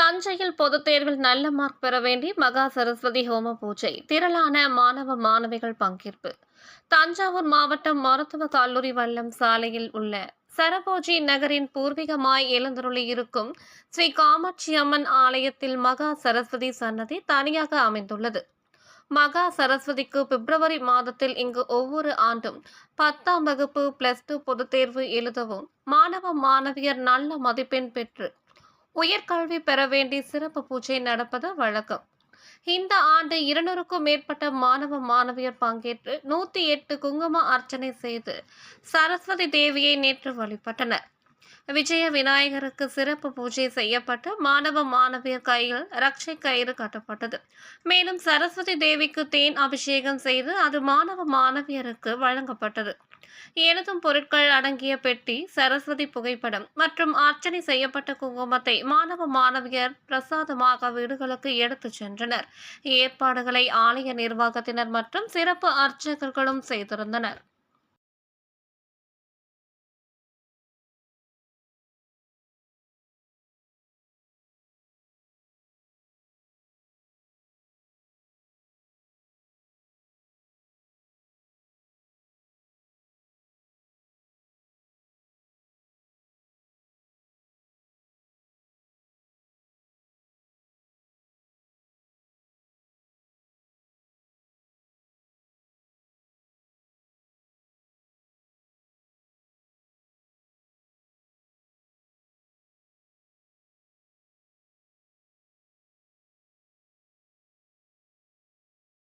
தஞ்சையில் பொதுத் தேர்வில் நல்ல மார்க் பெற வேண்டி மகா சரஸ்வதி ஹோம பூஜை திரளான மாணவ மாணவிகள் பங்கேற்பு. தஞ்சாவூர் மாவட்டம் மருத்துவ கல்லூரி வல்லம் சாலையில் உள்ள சரபோஜி நகரின் பூர்வீகமாய் எழுந்தருளி இருக்கும் ஸ்ரீ காமாட்சி அம்மன் ஆலயத்தில் மகா சரஸ்வதி சன்னதி தனியாக அமைந்துள்ளது. மகா சரஸ்வதிக்கு பிப்ரவரி மாதத்தில் இங்கு ஒவ்வொரு ஆண்டும் பத்தாம் வகுப்பு பிளஸ் டூ பொதுத் தேர்வு எழுதவும் மாணவ மாணவியர் நல்ல மதிப்பெண் பெற்று உயர்கல்வி பெற வேண்டி சிறப்பு பூஜை நடப்பது வழக்கம். இந்த ஆண்டு இருநூறுக்கும் மேற்பட்ட மாணவ மாணவியர் பங்கேற்று நூத்தி எட்டு குங்கும அர்ச்சனை செய்து சரஸ்வதி தேவியை நேற்று வழிபட்டனர். விஜய விநாயகருக்கு சிறப்பு பூஜை செய்யப்பட்டு மாணவ மாணவியர் கையில் ரக்ஷை கயிறு கட்டப்பட்டது. மேலும் சரஸ்வதி தேவிக்கு தேன் அபிஷேகம் செய்து அது மாணவ மாணவியருக்கு வழங்கப்பட்டது. எழுதும் பொருட்கள் அடங்கிய பெட்டி சரஸ்வதி புகைப்படம் மற்றும் அர்ச்சனை செய்யப்பட்ட குங்குமத்தை மாணவ மாணவியர் பிரசாதமாக வீடுகளுக்கு எடுத்துச் சென்றனர். ஏற்பாடுகளை ஆலய நிர்வாகத்தினர் மற்றும் சிறப்பு அர்ச்சகர்களும் செய்திருந்தனர்.